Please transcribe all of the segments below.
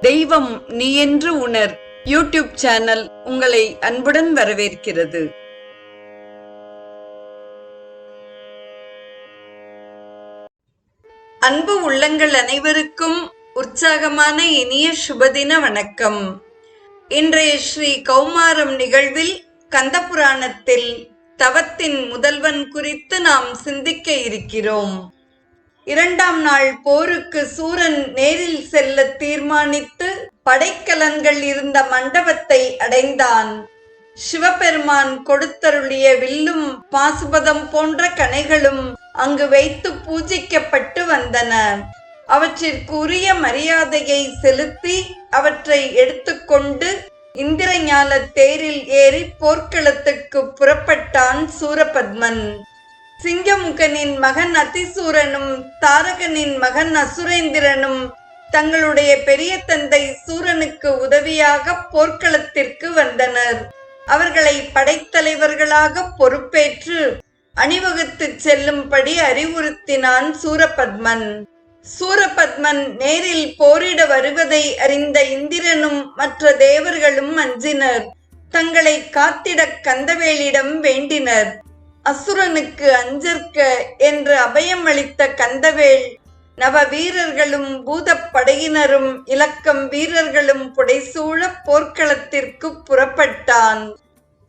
தெய்வம் நீ என்று உணர். யூடியூப் சேனல் உங்களை அன்புடன் வரவேற்கிறது. அன்பு உள்ளங்கள் அனைவருக்கும் உற்சாகமான இனிய சுபதின வணக்கம். இன்றைய ஸ்ரீ கௌமாரம் நிகழ்வில் கந்தபுராணத்தில் தவத்தின் முதல்வன் குறித்து நாம் சிந்திக்க இருக்கிறோம். இரண்டாம் நாள் போருக்கு சூரன் நேரில் செல்ல தீர்மானித்து படைக்கலன்கள் இருந்த மண்டபத்தை அடைந்தான். சிவபெருமான் கொடுத்தருளிய வில்லும் பாசுபதம் போன்ற கனைகளும் அங்கு வைத்து பூஜிக்கப்பட்டு வந்தன. அவற்றிற்கு உரிய மரியாதையை செலுத்தி அவற்றை எடுத்துக்கொண்டு இந்திரஞால தேரில் ஏறி போர்க்களத்துக்கு புறப்பட்டான் சூரபத்மன். சிங்கமுகனின் மகன் அதிசூரனும் தாரகனின் மகன் அசுரேந்திரனும் தங்களுடைய பெரிய தந்தை சூரனுக்கு உதவியாக போர்க்களத்திற்கு வந்தனர். அவர்களை படைத்தலைவர்களாக பொறுப்பேற்று அணிவகுத்துச் செல்லும்படி அறிவுறுத்தினான் சூரபத்மன். சூரபத்மன் நேரில் போரிட வருவதை அறிந்த இந்திரனும் மற்ற தேவர்களும் அஞ்சினர். தங்களை காத்திட கந்தவேலிடம் வேண்டினர். அசுரனுக்கு அஞ்சற்க என்று அபயம் அளித்த கந்தவேல் நவ வீரர்களும் பூதப்படையினரும் இலக்கம் வீரர்களும் புடைசூழ போர்க்களத்திற்கு புறப்பட்டான்.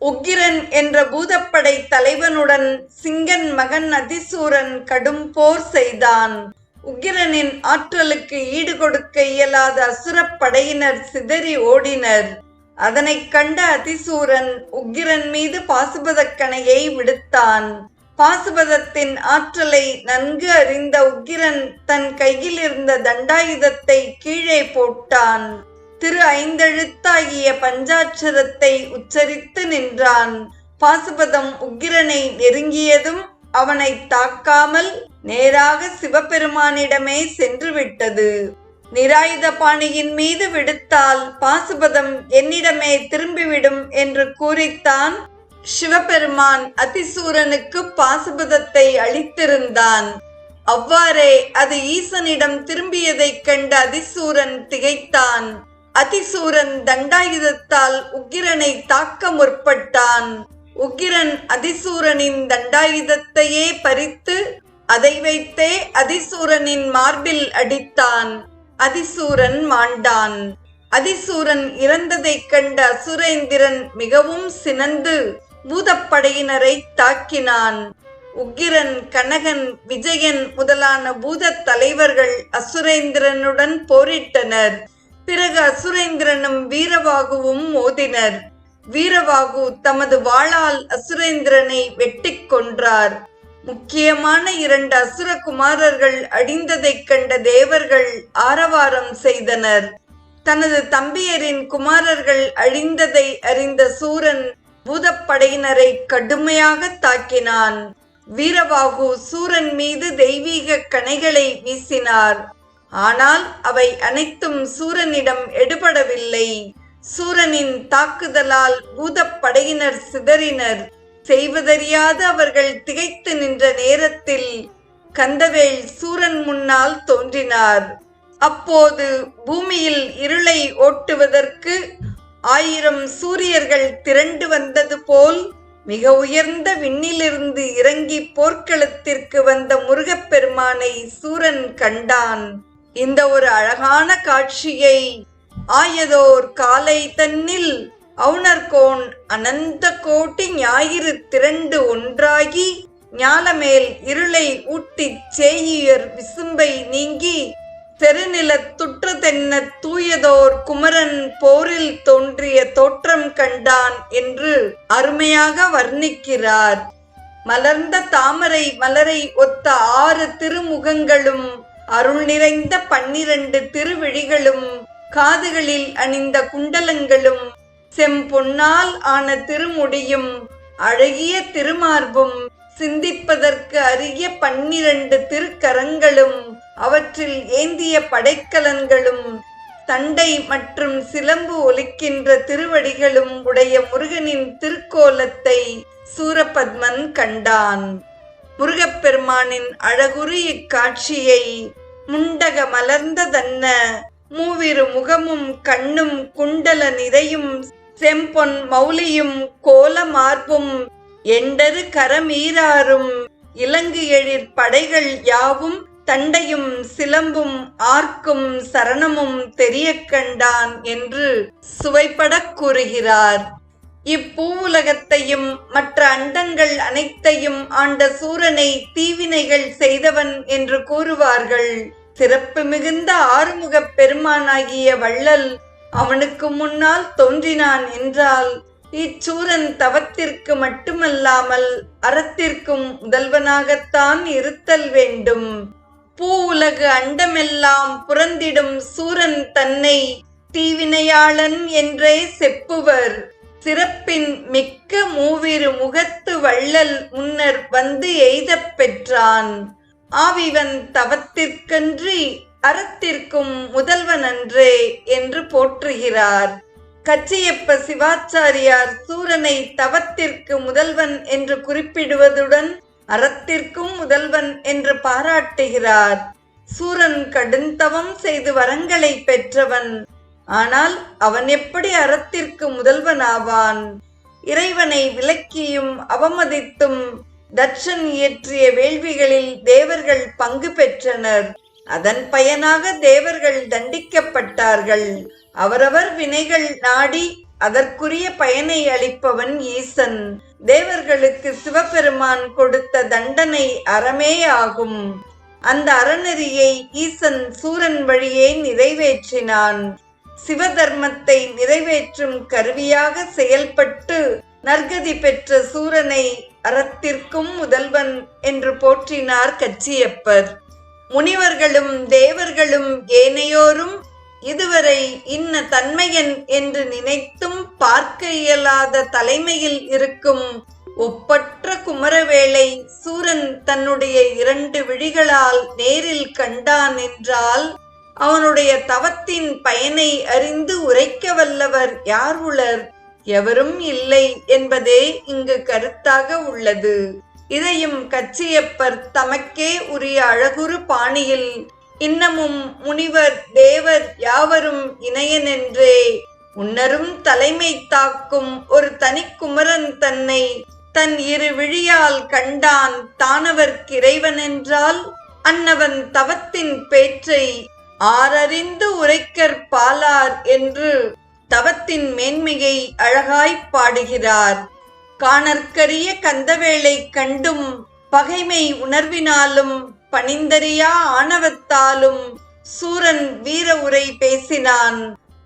உக்கிரன் என்ற பூதப்படை தலைவனுடன் சிங்கன் மகன் அதிசூரன் கடும் போர் செய்தான். உக்கிரனின் ஆற்றலுக்கு ஈடுகொடுக்க இயலாத அசுரப் படையினர் சிதறி ஓடினர். அதனைக் கண்ட அதிசூரன் உக்கிரன் மீது பாசுபதக்கணையை விடுத்தான். பாசுபதத்தின் ஆற்றலை நன்கு அறிந்த உக்கிரன் தன் கையில் இருந்த தண்டாயுதத்தை கீழே போட்டான். திரு ஐந்தெழுத்தாகிய பஞ்சாட்சரத்தை உச்சரித்து நின்றான். பாசுபதம் உக்கிரனை நெருங்கியதும் அவனை தாக்காமல் நேராக சிவபெருமானிடமே சென்று விட்டது நிராயுத பாணியின் மீது விடுத்தால் பாசுபதம் என்னிடமே திரும்பிவிடும் என்று கூறித்தான் சிவபெருமான் அதிசூரனுக்கு பாசுபதத்தை அளித்திருந்தான். அவ்வாறே அது ஈசனிடம் திரும்பியதைக் கண்ட அதிசூரன் திகைத்தான். அதிசூரன் தண்டாயுதத்தால் உக்கிரனை தாக்க முற்பட்டான். உக்கிரன் அதிசூரனின் தண்டாயுதத்தையே பறித்து அதை வைத்தே அதிசூரனின் மார்பில் அடித்தான். அதிசூரன் மாண்டான். அதிசூரன் இறந்ததைக் கண்ட அசுரேந்திரன் மிகவும் சினந்து பூதப்படையினரை தாக்கினான். உக்கிரன் கனகன் விஜயன் முதலான பூதத் தலைவர்கள் அசுரேந்திரனுடன் போரிட்டனர். பிறகு அசுரேந்திரனும் வீரவாகுவும் மோதினர். வீரவாகு தமது வாளால் அசுரேந்திரனை வெட்டிக் கொன்றார். முக்கியமான இரண்டு அசுர குமாரர்கள் அடிந்ததைக் கண்ட தேவர்கள் ஆரவாரம் செய்தனர். தனது தம்பியரின் குமாரர்கள் அழிந்ததை அறிந்த சூரன் பூதப்படையினரை கடுமையாக தாக்கினான். வீரபாகு சூரன் மீது தெய்வீக கணைகளை வீசினார். ஆனால் அவை அனைத்தும் சூரனிடம் எடுபடவில்லை. சூரனின் தாக்குதலால் பூதப்படையினர் சிதறினர். செய்வதறியாது அவர்கள் திகைத்து நின்ற நேரத்தில் கந்தவேல் சூரன் முன்னால் தோன்றினார். அப்போது பூமியில் இருளை ஓட்டுவதற்கு ஆயிரம் சூரியர்கள் திரண்டு வந்தது போல் மிக உயர்ந்த விண்ணிலிருந்து இறங்கி போர்க்களத்திற்கு வந்த முருகப்பெருமானை சூரன் கண்டான். இந்த ஒரு அழகான காட்சியை ஆயதோர் காலை தன்னில் அவுணர்கோன் அனந்த கோட்டி ஞாயிறு திரண்டு ஒன்றாகி ஞாலமேல் இருளை ஊட்டிச் சேயியர் விசும்பை நீங்கி தெருநிலத் துற்று தென்ன தூயதோர் குமரன் போரில் தோன்றிய தோற்றம் கண்டான் என்று அருமையாக வர்ணிக்கிறார். மலர்ந்த தாமரை மலரை ஒத்த ஆறு திருமுகங்களும் அருள் நிறைந்த பன்னிரண்டு திருவிழிகளும் காதுகளில் அணிந்த குண்டலங்களும் செம்பொன்னால் ஆன திருமுடியும் அழகிய திருமார்பும் சிந்திப்பதற்கு அரிய பன்னிரண்டு திருக்கரங்களும் அவற்றில் ஏந்திய படைக்கலன்களும் தண்டை மற்றும் சிலம்பு ஒலிக்கின்ற திருவடிகளும் உடைய முருகனின் திருக்கோலத்தை சூரபத்மன் கண்டான். முருகப்பெருமானின் அழகுரு இக்காட்சியை முண்டக மலர்ந்ததன்ன மூவிரு முகமும் கண்ணும் குண்டல நிறையும் செம்பொன் மௌலியும் கோல மார்பும் எண்டரு கரமீராரும் இலங்கு எழிற் படைகள் யாவும் தண்டையும் சிலம்பும் ஆர்க்கும் சரணமும் தெரிய கண்டான் என்று சுவைப்படக் கூறுகிறார். இப்பூவுலகத்தையும் மற்ற அண்டங்கள் அனைத்தையும் ஆண்ட சூரனை தீவினைகள் செய்தவன் என்று கூறுவார்கள். சிறப்பு மிகுந்த ஆறுமுகப் பெருமானாகிய வள்ளல் அவனுக்கு முன்னால் தோன்றினான் என்றால் இச்சூரன் தவத்திற்கு மட்டுமல்லாமல் அறத்திற்கும் முதல்வனாகத்தான் இருத்தல் வேண்டும். பூ உலகு அண்டமெல்லாம் புறந்திடும் சூரன் தன்னை தீவினையாளன் என்றே செப்புவர். சிறப்பின் மிக்க மூவிரு முகத்து வள்ளல் முன்னர் வந்து எய்தப் பெற்றான். ஆவிவன் தவத்திற்கன்றி அறத்திற்கும் முதல்வன் அன்றே என்று போற்றுகிறார். கச்சியப்ப சிவாச்சாரியார் சூரனை தவத்திற்கு முதல்வன் என்று குறிப்பிடுவதுடன் அறத்திற்கும் முதல்வன் என்று பாராட்டுகிறார். சூரன் கடுந்தவம் செய்து வரங்களை பெற்றவன். ஆனால் அவன் எப்படி அறத்திற்கு முதல்வனாவான் இறைவனை விலக்கியும் அவமதித்தும் தட்சன் இயற்றிய வேள்விகளில் தேவர்கள் பங்கு பெற்றனர். அதன் பயனாக தேவர்கள் தண்டிக்கப்பட்டார்கள். அவரவர் வினைகள் நாடி அதற்குரிய பயனை அளிப்பவன் ஈசன். தேவர்களுக்கு சிவபெருமான் கொடுத்த தண்டனை அறமே ஆகும். அந்த அறநெறியை ஈசன் சூரன் வழியே நிறைவேற்றினான். சிவதர்மத்தை நிறைவேற்றும் கருவியாக செயல்பட்டு நற்கதி பெற்ற சூரனை அறத்திற்கும் முதல்வன் என்று போற்றினார் கச்சியப்பர். முனிவர்களும் தேவர்களும் ஏனையோரும் இதுவரை இன்ன தன்மையன் என்று நினைத்தும் பார்க்க இயலாத தலைமையில் இருக்கும் ஒப்பற்ற குமரவேளை சூரன் தன்னுடைய இரண்டு விழிகளால் நேரில் கண்டான் என்றால் அவனுடைய தவத்தின் பயனை அறிந்து உரைக்க வல்லவர் யார் உளர்? எவரும் இல்லை என்பதே இங்கு கருத்தாக உள்ளது. இதையும் கச்சியப்பர் தமக்கே உரிய அழகுறு பாணியில் இன்னமும் முனிவர் தேவர் யாவரும் இணையனென்றே உன்னரும் தலைமை தாக்கும் ஒரு தனிக்குமரன் தன்னை தன் இரு விழியால் கண்டான் தானவர்க்கிறைவனென்றால் அன்னவன் தவத்தின் பேற்றை ஆரறிந்து உரைக்கற் பாலார் என்று தவத்தின் மேன்மையை அழகாய்ப் பாடுகிறார். காணற்கரிய கந்தவேளை கண்டும் பகைமை உணர்வினாலும் பணிந்தறியா ஆணவத்தாலும் சூரன் வீர உரை பேசினான்.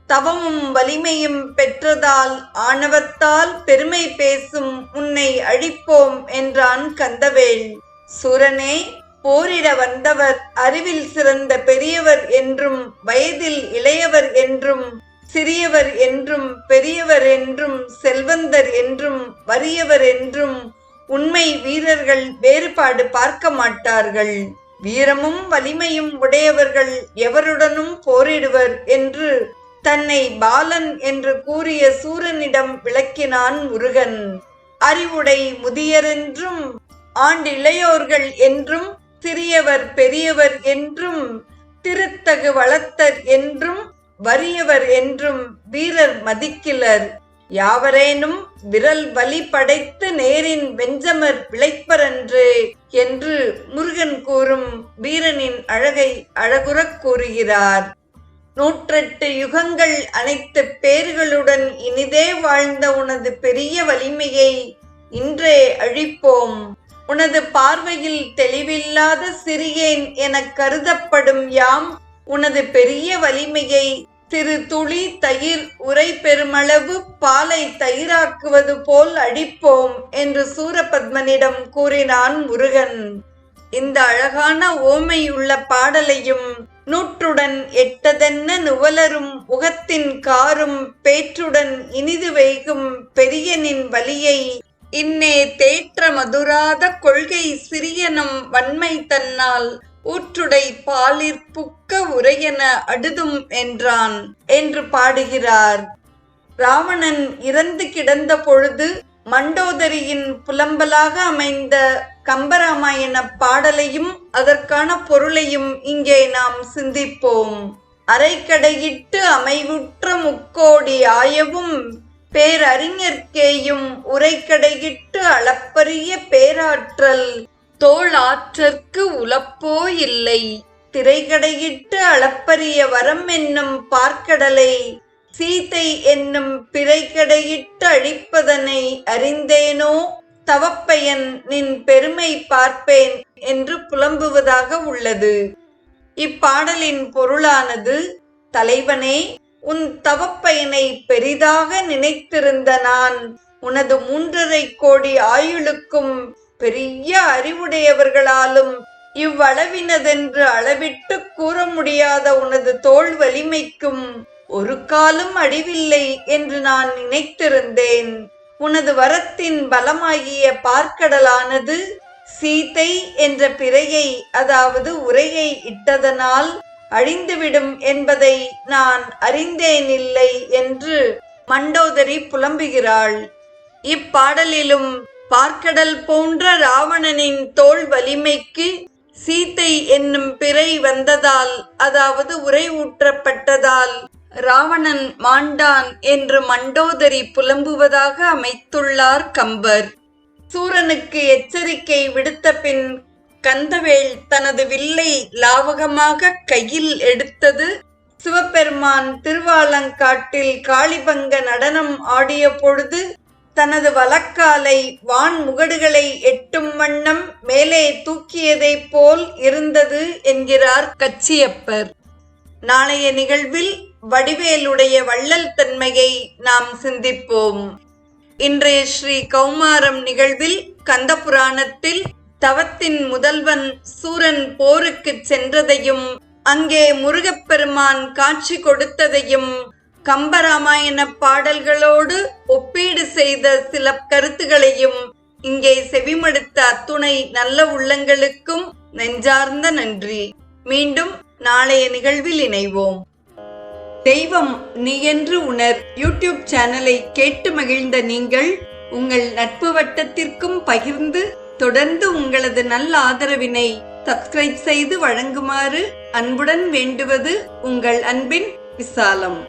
தவமும் வலிமையும் பெற்றதால் ஆணவத்தால் பெருமை பேசும் உன்னை அழிப்போம் என்றான் கந்தவேள். சூரனே போரிட வந்தவர் அறிவில் சிறந்த பெரியவர் என்றும் வயதில் இளையவர் என்றும் சிறியவர் என்றும் பெரியவர் என்றும் செல்வந்தர் என்றும் வறியவர் என்றும் உண்மை வீரர்கள் வேறுபாடு பார்க்க மாட்டார்கள். வீரமும் வலிமையும் உடையவர்கள் எவருடனும் போரிடுவர் என்று தன்னை பாலன் என்று கூறிய சூரனிடம் விளக்கினான் முருகன். அறிவுடை முதியரென்றும் ஆண்டிளையோர்கள் என்றும் சிறியவர் பெரியவர் என்றும் திருத்தகு வளர்த்தர் என்றும் வறியவர் என்றும் வீரர் மதிக்கிலர். யாவரேனும் விரல் வலி படைத்து நேரின் வெஞ்சமர் விளைப்பரன்று என்று முருகன் கூறும் வீரனின் அழகை அழகுறக் கூறுகிறார். நூற்றெட்டு யுகங்கள் அனைத்து பேர்களுடன் இனிதே வாழ்ந்த உனது பெரிய வலிமையை இன்றே அழிப்போம். உனது பார்வையில் தெளிவில்லாத சிறியேன் எனக் கருதப்படும் யாம் உனது பெரிய வலிமையை திரு துளி தயிர் உரை பெருமளவு பாலை தயிராக்குவது போல் அடிப்போம் என்று சூரபத்மனிடம் கூறினான் முருகன். இந்த அழகான ஓமையுள்ள பாடலையும் நூற்றுடன் எட்டதென்ன நுவலரும் முகத்தின் காரும் பேற்றுடன் இனிது வைகும் பெரியனின் வலியை இன்னே தேற்ற மதுராத கொள்கை சிறியனும் வன்மை தன்னால் ஊற்றுடை பாலிற்புக்க உரையென அடுதும் என்றான் என்று பாடுகிறார். ராவணன் இறந்து கிடந்த பொழுது மண்டோதரியின் புலம்பலாக அமைந்த கம்பராமாயண பாடலையும் அதற்கான பொருளையும் இங்கே நாம் சிந்திப்போம். அரைக்கடையிட்டு அமைவுற்ற முக்கோடி ஆயவும் பேரறிஞர்க்கேயும் உரைக்கடையிட்டு அளப்பரிய பேராற்றல் தோள் ஆற்றற்கு உலப்போ இல்லை திரைகடையிட்டு அளப்பரிய வரம் என்னும் பார்க்கடலை சீதை என்னும் பிறைகடையிட்டு அழிப்பதனை அறிந்தேனோ? தவப்பயன் நின் பெருமை பார்ப்பேன் என்று புலம்புவதாக உள்ளது. இப்பாடலின் பொருளானது தலைவனே உன் தவப்பயனை பெரிதாக நினைத்திருந்த நான் உனது மூன்றரை கோடி ஆயுளுக்கும் பெரிய அறிவுடையவர்களாலும் இவ்வளவினதென்று அளவிட்டு கூற முடியாத உனது தோல் வலிமைக்கும் ஒரு காலும் அடிவில்லை என்று நான் நினைத்திருந்தேன். உனது வரத்தின் பலமாகிய பார்க்கடலானது சீதை என்ற பிறையை அதாவது உரையை இட்டதனால் அழிந்துவிடும் என்பதை நான் அறிந்தேனில்லை என்று மண்டோதரி புலம்புகிறாள். இப்பாடலிலும் பார்க்கடல் போன்ற ராவணனின் தோல் வலிமைக்கு சீத்தை என்னும் பிறை வந்ததால் அதாவது உரை ஊற்றப்பட்டதால் ராவணன் மாண்டான் என்று மண்டோதரி புலம்புவதாக அமைத்துள்ளார் கம்பர். சூரனுக்கு எச்சரிக்கை விடுத்த பின் கந்தவேல் தனது வில்லை லாவகமாக கையில் எடுத்தது. சிவபெருமான் திருவாலங்காட்டில் காளிபங்க நடனம் ஆடிய பொழுது தனது வலக்காலை வான் முகடுகளை எட்டும் வண்ணம் மேலே தூக்கியதைப் போல் இருந்தது என்கிறார் கச்சியப்பர். நாளைய நிகழ்வில் வடிவேலுடைய வள்ளல் தன்மையை நாம் சிந்திப்போம். இன்றைய ஸ்ரீ கௌமாரம் நிகழ்வில் கந்தபுராணத்தில் தவத்தின் முதல்வன் சூரன் போருக்கு சென்றதையும் அங்கே முருகப்பெருமான் காட்சி கொடுத்ததையும் கம்பராமாயண பாடல்களோடு ஒப்பீடு செய்த சில கருத்துகளையும் இங்கே செவிமடுத்த அத்துணை நல்ல உள்ளங்களுக்கும் நெஞ்சார்ந்த நன்றி. மீண்டும் நாளைய நிகழ்வில் இணைவோம். தெய்வம் நீ என்று உணர் யூடியூப் சேனலை கேட்டு மகிழ்ந்த நீங்கள் உங்கள் நட்பு வட்டத்திற்கும் பகிர்ந்து தொடர்ந்து உங்களது நல்ல ஆதரவினை சப்ஸ்கிரைப் செய்து வழங்குமாறு அன்புடன் வேண்டுவது உங்கள் அன்பின் விசாலம்.